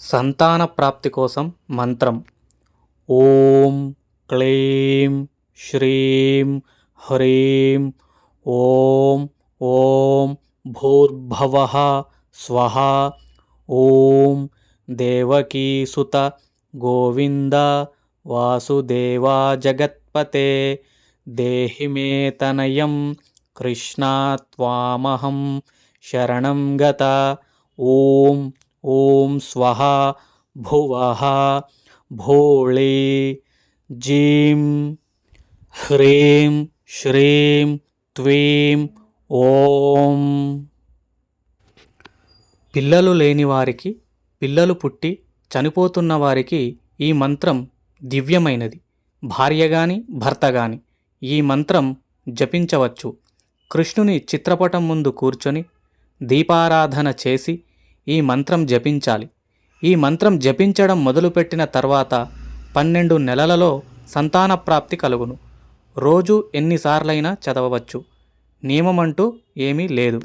సంతాన ప్రాప్తి కోసం మంత్రం. ఓం క్లీం శ్రీం హ్రీం. ఓం ఓం భూర్భవ స్వహ ఓం దేవకీసుత గోవింద వాసుదేవా జగత్పతే. దేహి మే తనయం కృష్ణ త్వామహం శరణం గత. ఓం స్వహ భువః భోళే జీం హ్రీం శ్రీం త్వీం ఓం. పిల్లలు లేని వారికి పిల్లలు పుట్టి చనిపోతున్న వారికి ఈ మంత్రం దివ్యమైనది. భార్య గాని భర్త గాని ఈ మంత్రం జపించవచ్చు. కృష్ణుని చిత్రపటం ముందు కూర్చొని దీపారాధన చేసి ఈ మంత్రం జపించాలి. ఈ మంత్రం జపించడం మొదలుపెట్టిన తర్వాత పన్నెండు నెలలలో సంతాన ప్రాప్తి కలుగును. రోజు ఎన్నిసార్లైనా చదవవచ్చు. నియమమంటూ ఏమీ లేదు.